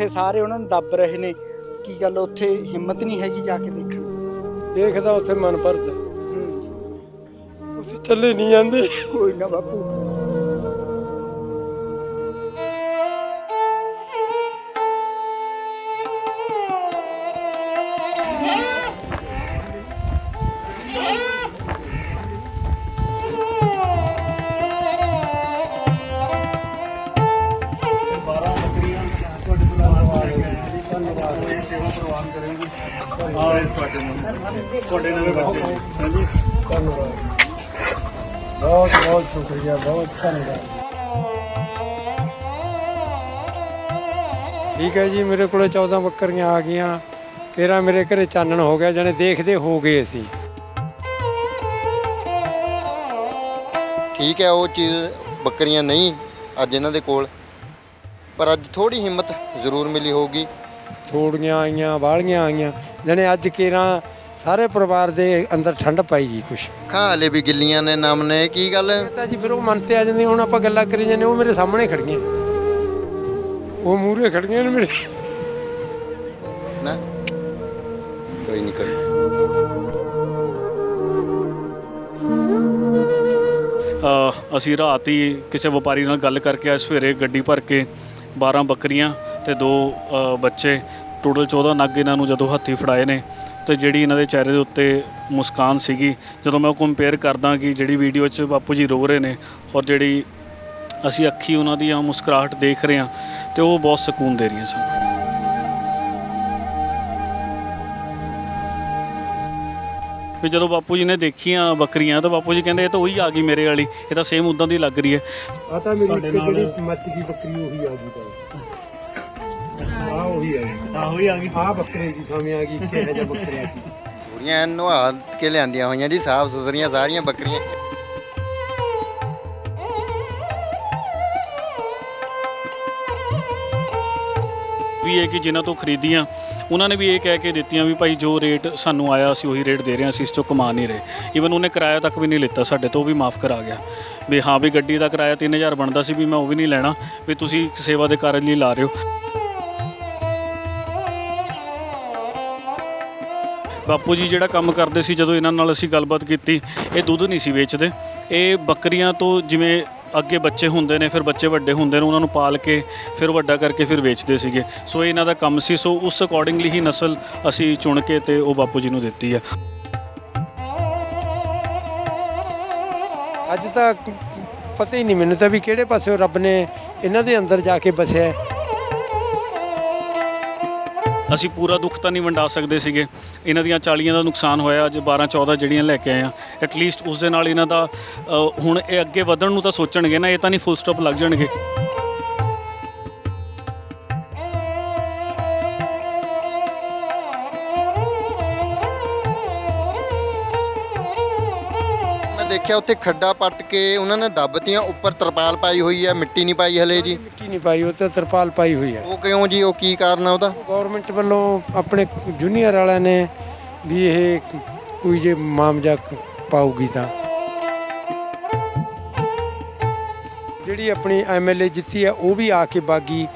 ਉੱਥੇ ਸਾਰੇ ਉਹਨਾਂ ਨੂੰ ਦੱਬ ਰਹੇ ਨੇ ਕੀ ਗੱਲ ਉੱਥੇ ਹਿੰਮਤ ਨਹੀਂ ਹੈਗੀ ਜਾ ਕੇ ਦੇਖਣ ਦੀ? ਦੇਖਦਾ ਉੱਥੇ ਮਨ ਭਰਦਾ। ਉੱਥੇ ਚੱਲੇ ਨਹੀਂ ਜਾਂਦੇ ਕੋਈ ਨਾ ਬਾਪੂ ਬਹੁਤ ਬਹੁਤ ਸ਼ੁਕਰੀਆ ਬਹੁਤ ਧੰਨਵਾਦ। ਠੀਕ ਹੈ ਜੀ ਮੇਰੇ ਕੋਲੇ 14 ਬੱਕਰੀਆਂ ਆ ਗਈਆਂ। ਕੇਰਾ ਮੇਰੇ ਘਰੇ ਚਾਨਣ ਹੋ ਗਿਆ ਜਣੇ ਦੇਖਦੇ ਹੋ ਗਏ ਅਸੀਂ। ਠੀਕ ਹੈ ਉਹ ਚੀਜ਼ ਬੱਕਰੀਆਂ ਨਹੀਂ ਅੱਜ ਇਹਨਾਂ ਦੇ ਕੋਲ। ਪਰ ਅੱਜ ਥੋੜੀ ਹਿੰਮਤ ਜ਼ਰੂਰ ਮਿਲੀ ਹੋਊਗੀ। ਥੋੜੀਆਂ ਆਈਆਂ ਵਾਲੀਆਂ ਆਈਆਂ। ਜਣੇ ਅੱਜ ਕੇਰਾ ਸਾਰੇ ਪਰਿਵਾਰ ਦੇ ਅੰਦਰ ਠੰਡ ਪਾਈ ਜੀ ਕੁਛ। ਖਾਂ ਹਲੇ ਵੀ ਗਿੱਲੀਆਂ ਨੇ ਨਮ ਨੇ ਕੀ ਗੱਲ? ਤਾਂ ਜੀ ਫਿਰ ਉਹ ਮਨ ਤੇ ਆ ਜਾਂਦੀ ਹੁਣ ਆਪਾਂ ਗੱਲਾਂ ਕਰੀ ਜਾਂਦੇ ਉਹ ਮੇਰੇ ਸਾਹਮਣੇ ਖੜੀਆਂ ਉਹ ਮੂਹਰੇ ਖੜੀਆਂ ਨੇ ਮੇਰੇ। ਨਾ ਕੋਈ ਨਹੀਂ ਕੋਈ ਅ, ਅਸੀਂ ਰਾਤ ਹੀ ਕਿਸੇ ਵਪਾਰੀ ਨਾਲ ਗੱਲ ਕਰਕੇ ਅੱਜ ਸਵੇਰੇ ਗੱਡੀ ਭਰ ਕੇ 12 ਬੱਕਰੀਆਂ ਤੇ ਦੋ ਅ, ਬੱਚੇ। ਟੋਟਲ 14 ਨਗ ਇਹਨਾਂ ਨੂੰ ਜਦੋਂ ਹੱਥੀ ਫੜਾਏ ਨੇ ਤੇ ਜਿਹੜੀ ਇਹਨਾਂ ਦੇ ਚਿਹਰੇ ਦੇ ਉੱਤੇ ਮੁਸਕਾਨ ਸੀਗੀ ਜਦੋਂ ਮੈਂ ਕੰਪੇਅਰ ਕਰਦਾ ਕਿ ਜਿਹੜੀ ਵੀਡੀਓ 'ਚ ਬਾਪੂ ਜੀ ਰੋ ਰਹੇ ਨੇ ਔਰ ਜਿਹੜੀ ਅਸੀਂ ਅੱਖੀ ਉਹਨਾਂ ਦੀ ਆ ਮੁਸਕਰਾਹਟ ਦੇਖ ਰਹੇ ਹਾਂ ਤੇ ਉਹ ਬਹੁਤ ਸਕੂਨ ਦੇ ਰਹੀਆਂ ਸਾਨੂੰ। ਵੀ ਜਦੋਂ ਬਾਪੂ ਜੀ ਨੇ ਦੇਖੀਆਂ ਬੱਕਰੀਆਂ ਤਾਂ ਬਾਪੂ ਜੀ ਕਹਿੰਦੇ ਇਹ ਤਾਂ ਉਹੀ ਆ ਗਈ ਮੇਰੇ ਵਾਲੀ ਇਹ ਤਾਂ ਸੇਮ ਉਦਾਂ ਦੀ ਲੱਗ ਰਹੀ ਹੈ। ਆ ਤਾਂ ਮੇਰੀ ਇੱਕ ਜਿਹੜੀ ਮੱਚ ਗਈ ਬੱਕਰੀ ਉਹੀ ਆ ਗਈ ਤਾਂ। ਆ ਉਹੀ ਆ ਗਈ ਆਹੋ ਹੀ ਆ ਗਈ। ਆ ਬੱਕਰੇ ਦੀ ਸਾਹਮਣੇ ਆ ਗਈ ਕਿਹੋ ਜਿਹਾ ਬੱਕਰਾ ਸੀ ਪੂਰੀਆਂ ਐਨ ਨਵਾ ਕੇ ਲਿਆਂਦੀਆਂ ਹੋਈਆਂ ਜੀ ਸਾਫ਼ ਸੁਥਰੀਆਂ ਸਾਰੀਆਂ ਬੱਕਰੀਆਂ। ਵੀ ਇਹ ਕਿ ਜਿਨ੍ਹਾਂ ਤੋਂ ਖਰੀਦੀਆਂ ਉਹਨਾਂ ਨੇ ਵੀ ਇਹ ਕਹਿ ਕੇ ਦਿੱਤੀਆਂ ਵੀ ਭਾਈ ਜੋ ਰੇਟ ਸਾਨੂੰ ਆਇਆ ਅਸੀਂ ਉਹੀ ਰੇਟ ਦੇ ਰਹੇ ਹਾਂ ਅਸੀਂ ਇਸ ਤੋਂ ਕਮਾ ਨਹੀਂ ਰਹੇ। ਈਵਨ ਉਹਨੇ ਕਿਰਾਇਆ ਤੱਕ ਵੀ ਨਹੀਂ ਲਿੱਤਾ ਸਾਡੇ ਤੋਂ ਉਹ ਵੀ ਮਾਫ ਕਰਾ ਗਿਆ। ਵੀ ਹਾਂ ਵੀ ਗੱਡੀ ਦਾ ਕਿਰਾਇਆ 3000 ਬਣਦਾ ਸੀ ਵੀ ਮੈਂ ਉਹ ਵੀ ਨਹੀਂ ਲੈਣਾ ਵੀ ਤੁਸੀਂ ਸੇਵਾ ਦੇ ਕਾਰਜ ਲਈ ਲਾ ਰਹੇ ਹੋ। ਬਾਪੂ ਜੀ ਜਿਹੜਾ ਕੰਮ ਕਰਦੇ ਸੀ ਜਦੋਂ ਇਹਨਾਂ ਨਾਲ ਅਸੀਂ ਗੱਲਬਾਤ ਕੀਤੀ, ਇਹ ਦੁੱਧ ਨਹੀਂ ਸੀ ਵੇਚਦੇ। ਇਹ ਬੱਕਰੀਆਂ ਤੋਂ ਜਿਵੇਂ ਅੱਗੇ ਬੱਚੇ ਹੁੰਦੇ ਨੇ, ਫਿਰ ਬੱਚੇ ਵੱਡੇ ਹੁੰਦੇ ਨੇ, ਉਹਨਾਂ ਨੂੰ ਪਾਲ ਕੇ ਫਿਰ ਵੱਡਾ ਕਰਕੇ ਫਿਰ ਵੇਚਦੇ ਸੀਗੇ। ਸੋ ਇਹ ਇਹਨਾਂ ਦਾ ਕੰਮ ਸੀ, ਸੋ ਉਸ ਅਕੋਰਡਿੰਗਲੀ ਹੀ ਨਸਲ ਅਸੀਂ ਚੁਣ ਕੇ ਤੇ ਉਹ ਬਾਪੂ ਜੀ ਨੂੰ ਦਿੱਤੀ ਆ। ਅੱਜ ਤੱਕ ਪਤਾ ਹੀ ਨਹੀਂ, ਮੈਨੂੰ ਤਾਂ ਵੀ ਕਿਹੜੇ ਪਾਸੇ ਰੱਬ ਨੇ ਇਹਨਾਂ ਦੇ ਅੰਦਰ ਜਾ ਕੇ ਬਸਿਆ ਅਸੀਂ ਪੂਰਾ ਦੁੱਖ ਤਾਂ ਨਹੀਂ ਵੰਡਾ ਸਕਦੇ ਸੀਗੇ। ਇਹਨਾਂ ਦੀਆਂ 40 ਦਾ ਨੁਕਸਾਨ ਹੋਇਆ ਅੱਜ 12 14 ਜਿਹੜੀਆਂ ਲੈ ਕੇ ਆਏ ਆ। ਐਟ ਲੀਸਟ ਉਸ ਦੇ ਨਾਲ ਇਹਨਾਂ ਦਾ ਅ, ਹੁਣ ਇਹ ਅੱਗੇ ਵਧਣ ਨੂੰ ਤਾਂ ਸੋਚਣਗੇ ਨਾ ਇਹ ਤਾਂ ਨਹੀਂ ਫੁੱਲ ਸਟਾਪ ਲੱਗ ਜਾਣਗੇ। ਦੇਖਿਆ ਉੱਥੇ ਖੱਡਾ ਪੱਟ ਕੇ ਉਹਨਾਂ ਨੇ ਦੱਬਤੀਆਂ ਉੱਪਰ ਤਰਪਾਲ ਪਾਈ ਹੋਈ ਹੈ ਮਿੱਟੀ ਨਹੀਂ ਪਾਈ ਹਲੇ ਜੀ। ਮਿੱਟੀ ਨਹੀਂ ਪਾਈ ਉਹ ਤੇ ਤਰਪਾਲ ਪਾਈ ਹੋਈ ਹੈ। ਉਹ ਕਿਉਂ ਜੀ ਉਹ ਕੀ ਕਾਰਨ ਆ ਉਹਦਾ? ਗਵਰਨਮੈਂਟ ਵੱਲੋਂ ਆਪਣੇ ਜੂਨੀਅਰ ਵਾਲਿਆਂ ਨੇ ਵੀ ਇਹ ਕੋਈ ਜੇ ਮਾਮਜਾ ਪਾਉਗੀ ਤਾਂ। ਜਿਹੜੀ ਆਪਣੀ ਐਮਐਲਏ ਜਿੱਤੀ ਆ ਉਹ ਵੀ ਆ ਕੇ ਬਾਗੀ।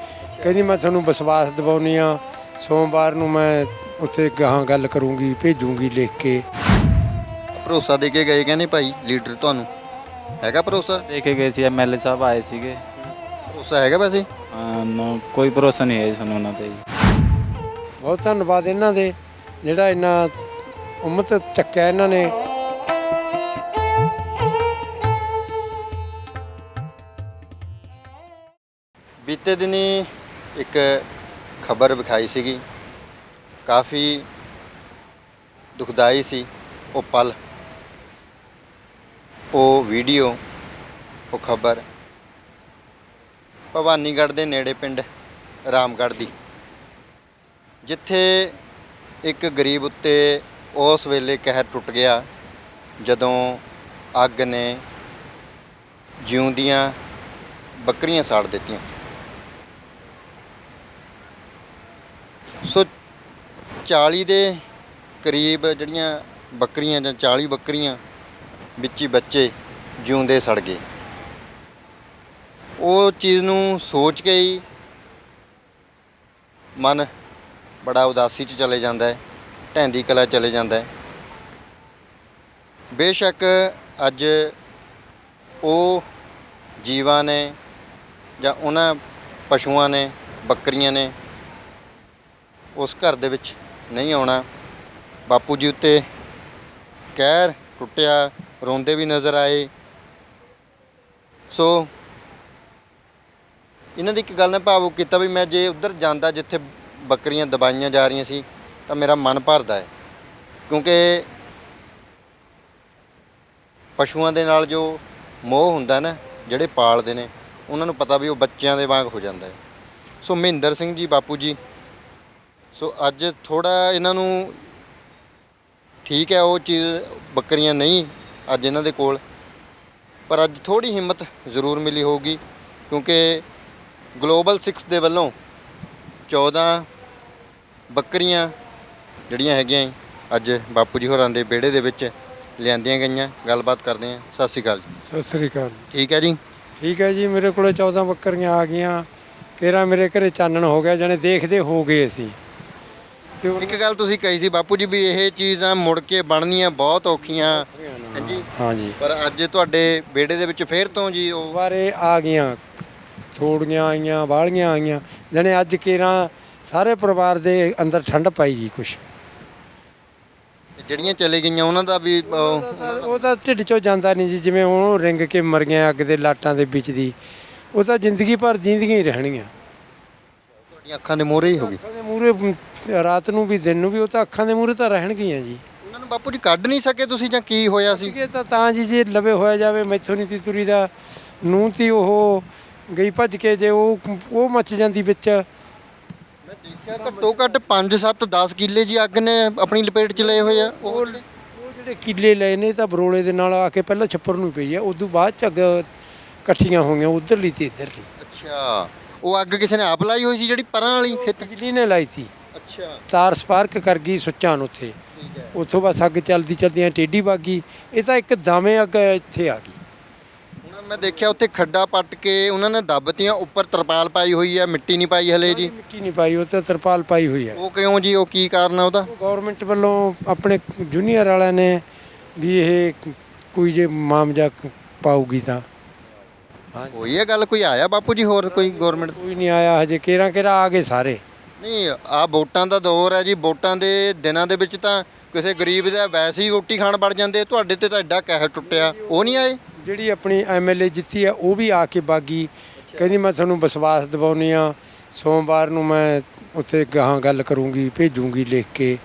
ਕਹਿੰਦੀ ਮੈਂ ਤੁਹਾਨੂੰ ਵਿਸ਼ਵਾਸ ਦਿਵਾਉਣੀ ਆ ਸੋਮਵਾਰ ਨੂੰ ਮੈਂ ਉੱਥੇ ਗਾਹਾਂ ਗੱਲ ਕਰੂੰਗੀ ਭੇਜੂੰਗੀ ਲਿਖ ਕੇ। ਭਰੋਸਾ ਦੇ ਕੇ ਗਏ ਕਹਿੰਦੇ ਭਾਈ ਲੀਡਰ ਤੁਹਾਨੂੰ? ਹੈਗਾ ਭਰੋਸਾ? ਦੇ ਕੇ ਗਏ ਸੀ ਐਮਐਲਏ ਸਾਹਿਬ ਆਏ ਸੀਗੇ। ਭਰੋਸਾ ਹੈਗਾ ਵੈਸੇ? ਹਾਂ, ਨਾ ਕੋਈ ਭਰੋਸਾ ਨਹੀਂ ਹੈ ਜੀ ਸਾਨੂੰ ਉਹਨਾਂ ਤੇ ਜੀ। ਬਹੁਤ ਧੰਨਵਾਦ ਇਹਨਾਂ ਦੇ ਜਿਹੜਾ ਇੰਨਾ ਉਮਤ ਚੱਕਿਆ ਇਹਨਾਂ ਨੇ। ਬੀਤੇ ਦਿਨੀ ਇੱਕ ਖਬਰ ਵਿਖਾਈ ਸੀਗੀ। ਕਾਫੀ ਦੁਖਦਾਈ ਸੀ ਉਹ ਪਲ। ਉਹ ਵੀਡੀਓ, ਉਹ ਖਬਰ ਭਵਾਨੀਗੜ੍ਹ ਦੇ ਨੇੜੇ ਪਿੰਡ ਰਾਮਗੜ੍ਹ ਦੀ, ਜਿੱਥੇ ਇੱਕ ਗਰੀਬ ਉੱਤੇ ਉਸ ਵੇਲੇ ਕਹਿਰ ਟੁੱਟ ਗਿਆ, ਜਦੋਂ ਅੱਗ ਨੇ ਜਿਉਂਦੀਆਂ ਬੱਕਰੀਆਂ ਸਾੜ ਦਿੱਤੀਆਂ। ਸੋ 40 ਦੇ ਕਰੀਬ ਜਿਹੜੀਆਂ ਬੱਕਰੀਆਂ ਜਾਂ 40 ਬੱਕਰੀਆਂ ਵਿੱਚ ਹੀ ਬੱਚੇ ਜਿਉਂਦੇ ਸੜ ਗਏ। ਉਹ ਚੀਜ਼ ਨੂੰ ਸੋਚ ਕੇ ਹੀ ਮਨ ਬੜਾ ਉਦਾਸੀ 'ਚ ਚਲੇ ਜਾਂਦਾ ਹੈ ਢੈਂਦੀ ਕਲਾ ਚਲੇ ਜਾਂਦਾ ਹੈ। ਬੇਸ਼ੱਕ ਅੱਜ ਉਹ ਜੀਵਾਂ ਨੇ ਜਾਂ ਉਹਨਾਂ ਪਸ਼ੂਆਂ ਨੇ, ਬੱਕਰੀਆਂ ਨੇ ਉਸ ਘਰ ਦੇ ਵਿੱਚ ਨਹੀਂ ਆਉਣਾ। ਬਾਪੂ ਜੀ ਉੱਤੇ ਕਹਿਰ ਟੁੱਟਿਆ ਰੋਂਦੇ ਵੀ ਨਜ਼ਰ ਆਏ। ਸੋ, ਇਹਨਾਂ ਦੀ ਇੱਕ ਗੱਲ ਨੇ ਭਾਵੁਕ ਕੀਤਾ ਵੀ ਮੈਂ ਜੇ ਉੱਧਰ ਜਾਂਦਾ ਜਿੱਥੇ ਬੱਕਰੀਆਂ ਦਬਾਈਆਂ ਜਾ ਰਹੀਆਂ ਸੀ, ਤਾਂ ਮੇਰਾ ਮਨ ਭਰਦਾ ਹੈ। ਕਿਉਂਕਿ ਪਸ਼ੂਆਂ ਦੇ ਨਾਲ ਜੋ ਮੋਹ ਹੁੰਦਾ ਨਾ, ਜਿਹੜੇ ਪਾਲਦੇ ਨੇ, ਉਹਨਾਂ ਨੂੰ ਪਤਾ ਵੀ ਉਹ ਬੱਚਿਆਂ ਦੇ ਵਾਂਗ ਹੋ ਜਾਂਦਾ ਹੈ। ਸੋ ਮਹਿੰਦਰ ਸਿੰਘ ਜੀ, ਬਾਪੂ ਜੀ, ਸੋ ਅੱਜ ਥੋੜਾ ਇਹਨਾਂ ਨੂੰ ਠੀਕ ਹੈ, ਉਹ ਚੀਜ਼ ਬੱਕਰੀਆਂ ਨਹੀਂ ਅੱਜ ਇਹਨਾਂ ਦੇ ਕੋਲ। ਪਰ ਅੱਜ ਥੋੜੀ ਹਿੰਮਤ ਜ਼ਰੂਰ ਮਿਲੀ ਹੋਊਗੀ ਕਿਉਂਕਿ ਗਲੋਬਲ 6 ਦੇ ਵੱਲੋਂ 14 ਬੱਕਰੀਆਂ ਜਿਹੜੀਆਂ ਹੈਗੀਆਂ ਅੱਜ ਬਾਪੂ ਜੀ ਹੋਰਾਂ ਦੇ ਵਿਹੜੇ ਦੇ ਵਿੱਚ ਲਿਆਂਦੀਆਂ ਗਈਆਂ। ਗੱਲਬਾਤ ਕਰਦੇ ਹਾਂ। ਸਤਿ ਸ਼੍ਰੀ ਅਕਾਲ ਜੀ। ਸਤਿ ਸ੍ਰੀ ਅਕਾਲ ਠੀਕ ਹੈ ਜੀ? ਠੀਕ ਹੈ ਜੀ ਮੇਰੇ ਕੋਲੇ 14 ਬੱਕਰੀਆਂ ਆ ਗਈਆਂ। ਕੇਰਾ ਮੇਰੇ ਘਰੇ ਚਾਨਣ ਹੋ ਗਿਆ ਜਣੇ ਦੇਖਦੇ ਹੋ ਗਏ ਅਸੀਂ। ਤੇ ਉਹ- ਇੱਕ ਗੱਲ ਤੁਸੀਂ ਕਹੀ ਸੀ ਬਾਪੂ ਜੀ ਵੀ ਇਹ ਚੀਜ਼ਾਂ ਮੁੜ ਕੇ ਬਣਨੀਆਂ ਬਹੁਤ ਔਖੀਆਂ। ਹਾਂਜੀ। ਪਰ ਅੱਜ ਤੁਹਾਡੇ ਵਿਹੜੇ ਦੇ ਵਿੱਚ ਫੇਰ ਤੋਂ ਜੀ ਉਹ ਬਾਰੇ ਆ ਗਈਆਂ ਥੋੜੀਆਂ ਆਈਆਂ ਬਾਲੀਆਂ ਆਈਆਂ। ਜਣੇ ਅੱਜ ਕੇਰਾ ਸਾਰੇ ਪਰਿਵਾਰ ਦੇ ਅੰਦਰ ਠੰਡ ਪਾਈ ਗਈ ਕੁਛ। ਜਿਹੜੀਆਂ ਚਲੇ ਗਈਆਂ ਉਹਨਾਂ ਦਾ ਵੀ ਉਹ- ਉਹ ਤਾਂ ਢਿੱਡ ਚੋਂ ਜਾਂਦਾ ਨਹੀਂ ਜੀ ਜਿਵੇਂ ਹੁਣ ਉਹ ਰਿੰਗ ਕੇ ਮਰ ਗਿਆ ਅੱਗ ਦੇ ਲਾਟਾਂ ਦੇ ਵਿੱਚ ਦੀ। ਉਹ ਤਾਂ ਜ਼ਿੰਦਗੀ ਭਰ ਜ਼ਿੰਦਗੀਆਂ ਹੀ ਰਹਿਣਗੀਆਂ। ਤੁਹਾਡੀਆਂ ਅੱਖਾਂ ਦੇ ਮੋਹਰੇ ਹੀ ਹੋ ਗਈ। ਅੱਖਾਂ ਦੇ ਮੂਹਰੇ ਰਾਤ ਨੂੰ ਵੀ ਦਿਨ ਨੂੰ ਵੀ ਉਹ ਤਾਂ ਅੱਖਾਂ ਦੇ ਮੂਹਰੇ ਤਾਂ ਰਹਿਣਗੀਆਂ ਜੀ। ਬਾਪੂ ਜੀ ਕੱਢ ਨਹੀਂ ਸਕੇ ਤੁਸੀਂ ਜਾਂ ਕੀ ਹੋਇਆ ਸੀ? ਇਹ ਤਾਂ ਤਾਂ ਜੀ ਜੇ ਲਵੇ ਹੋਇਆ ਜਾਵੇ ਮੈਥੋਂ ਨਹੀਂ ਤੀ ਤੁਰੀ ਦਾ। ਨੂੰ ਤੀ ਉਹ ਗਈ ਭੱਜ ਕੇ ਜੇ ਉਹ ਉਹ ਮੱਚ ਜਾਂਦੀ ਵਿੱਚ। ਮੈਂ ਦੇਖਿਆ ਘੱਟੋ ਘੱਟ 5 7 10 ਕਿੱਲੇ ਜੀ ਅੱਗ ਨੇ ਆਪਣੀ ਲਪੇਟ ਚ ਲਏ ਹੋਏ ਆ। ਉਹ ਉਹ ਜਿਹੜੇ ਕਿੱਲੇ ਲਏ ਨੇ ਤਾਂ ਬਰੋਲੇ ਦੇ ਨਾਲ ਆ ਕੇ ਪਹਿਲਾਂ ਛੱਪਰ ਨੂੰ ਪਈ ਆ ਉਦੋਂ ਬਾਅਦ ਚ ਅੱਗ ਇਕੱਠੀਆਂ ਹੋਈਆਂ ਉਧਰਲੀ ਤੇ ਇਧਰਲੀ। ਅੱਛਾ ਉਹ ਅੱਗ ਕਿਸੇ ਨੇ ਆਪ ਲਾਈ ਹੋਈ ਸੀ ਜਿਹੜੀ ਪਰਾਂ ਵਾਲੀ ਖੇਤ ਬਿਜਲੀ ਨੇ ਲਾਈ ਤੀ। ਅੱਛਾ। ਤਾਰ ਸਪਾਰਕ ਕਰ ਗਈ ਸੁੱਚਾਂ ਨੂੰ ਉੱਥੇ। ਹੈ ਉੱਥੋਂ ਬਸ ਅੱਗ ਚਲਦੀ ਚਲਦੀਆਂ ਟੇਢੀ ਬਾਗੀ ਇਹ ਤਾਂ ਇੱਕ ਦਵੇਂ ਅੱਗ ਇੱਥੇ ਆ ਗਈ। ਹੁਣ ਮੈਂ ਦੇਖਿਆ ਉੱਥੇ ਖੱਡਾ ਪੱਟ ਕੇ ਉਹਨਾਂ ਨੇ ਦੱਬਤੀਆਂ ਉੱਪਰ ਤਰਪਾਲ ਪਾਈ ਹੋਈ ਹੈ ਮਿੱਟੀ ਨਹੀਂ ਪਾਈ ਹਲੇ ਜੀ। ਮਿੱਟੀ ਨਹੀਂ ਪਾਈ ਉਹ ਤਾਂ ਤਰਪਾਲ ਪਾਈ ਹੋਈ ਹੈ। ਉਹ ਕਿਉਂ ਜੀ ਉਹ ਕੀ ਕਾਰਨ ਆ ਉਹਦਾ? ਗਵਰਨਮੈਂਟ ਵੱਲੋਂ ਆਪਣੇ ਜੂਨੀਅਰ ਵਾਲਿਆਂ ਨੇ ਵੀ ਇਹ ਕੋਈ ਜੇ ਮਾਮਜਾ ਪਾਉਗੀ ਤਾਂ। ਹੋਈ ਹੈ ਗੱਲ ਕੋਈ ਆਇਆ ਬਾਪੂ ਜੀ ਹੋਰ ਕੋਈ ਗਵਰਨਮੈਂਟ ਕੋਈ ਨਹੀਂ ਆਇਆ ਹਜੇ ਕੇਰਾ ਕੇਰਾ ਆ ਗਏ ਸਾਰੇ। ਨਹੀਂ ਆ ਵੋਟਾਂ ਦਾ ਦੌਰ ਹੈ ਜੀ। ਵੋਟਾਂ ਦੇ ਦਿਨਾਂ ਦੇ ਵਿੱਚ ਤਾਂ ਕਿਸੇ ਗਰੀਬ ਦਾ ਵੈਸੇ ਹੀ ਰੋਟੀ ਖਾਣ ਵੜ ਜਾਂਦੇ। ਤੁਹਾਡੇ ਤੇ ਤਾਂ ਐਡਾ ਕਹਿਰ ਟੁੱਟਿਆ। ਉਹ ਨਹੀਂ ਆਏ? ਜਿਹੜੀ ਆਪਣੀ ਐਮਐਲਏ ਜਿੱਤੀ ਆ ਉਹ ਵੀ ਆ ਕੇ ਬਾਗੀ। ਕਹਿੰਦੀ ਮੈਂ ਤੁਹਾਨੂੰ ਵਿਸ਼ਵਾਸ ਦਿਵਾਉਣੀ ਆ ਸੋਮਵਾਰ ਨੂੰ ਮੈਂ ਉੱਥੇ ਗਾਹਾਂ ਗੱਲ ਕਰੂੰਗੀ ਭੇਜੂੰਗੀ ਲਿਖ ਕੇ।